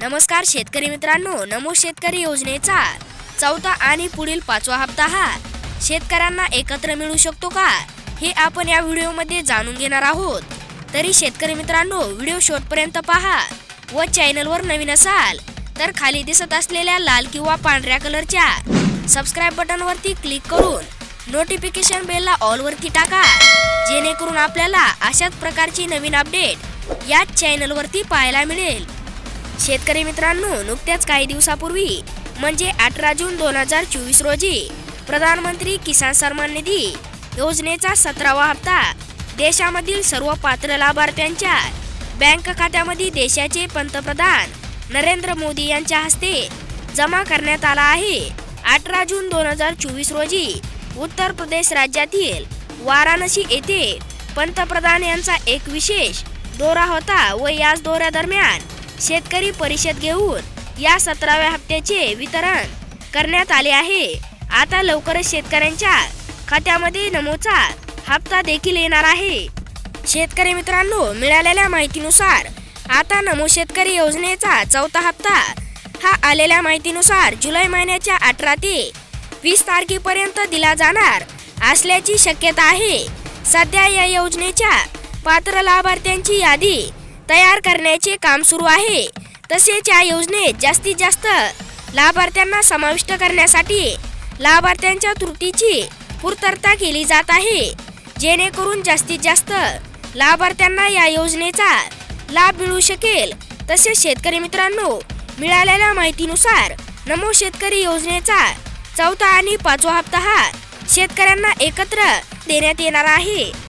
नमस्कार शेतकरी मित्रांनो नमो शेतकरी योजनेचा चौथा आणि पुढील पाचवा हप्ता हा शेतकऱ्यांना एकत्र मिळू शकतो का? हे आपण या व्हिडिओमध्ये जाणून घेणार आहोत. तरी शेतकरी मित्रांनो व्हिडिओ शेवटपर्यंत पहा व चॅनलवर नवीन असाल तर खाली दिसत असलेल्या लाल किंवा पांढऱ्या कलरच्या सबस्क्राईब बटनवरती क्लिक करून नोटिफिकेशन बेलला ऑलवरती टाका. जेणेकरून आपल्याला अशाच प्रकारची नवीन अपडेट याच चॅनलवरती पाहायला मिळेल. शेतकरी मित्रांनो नुकत्याच काही दिवसापूर्वी म्हणजे अठरा जून दोन हजार चोवीस रोजी प्रधानमंत्री किसान सन्मान निधी योजनेचा सतरावा हप्ता देशामधील सर्व पात्र लाभार्थ्यांच्या बँक खात्यामध्ये देशाचे पंतप्रधान नरेंद्र मोदी यांच्या हस्ते जमा करण्यात आला आहे. अठरा जून दोन हजार चोवीस रोजी उत्तर प्रदेश राज्यातील वाराणसी येथे पंतप्रधान यांचा एक विशेष दौरा होता व याच दौऱ्यादरम्यान शेतकरी परिषद घेऊन या सतराव्या हप्त्याचे वितरण करण्यात आले आहे. आता लवकरच शेतकऱ्यांच्या खात्यामध्ये नमोचा हप्ता देखील येणार आहे. शेतकरी मित्रांनो मिळालेल्या माहितीनुसार आता नमो शेतकरी योजनेचा चौथा हप्ता हा आलेल्या माहितीनुसार जुलै महिन्याच्या अठरा ते वीस तारखेपर्यंत दिला जाणार असल्याची शक्यता आहे. सध्या या योजनेच्या पात्र लाभार्थ्यांची यादी तयार करण्याचे काम सुरू आहे. तसेच या योजनेत जास्तीत जास्त लाभार्थ्यांना समाविष्ट करण्यासाठी लाभार्थ्यांच्या त्रुटीची पूर्तता केली जात आहे. जेणेकरून जास्तीत जास्त लाभार्थ्यांना या योजनेचा लाभ मिळू शकेल. तसेच शेतकरी मित्रांनो मिळालेल्या माहितीनुसार नमो शेतकरी योजनेचा चौथा आणि पाचवा हप्ता हा शेतकऱ्यांना एकत्र देण्यात येणार आहे.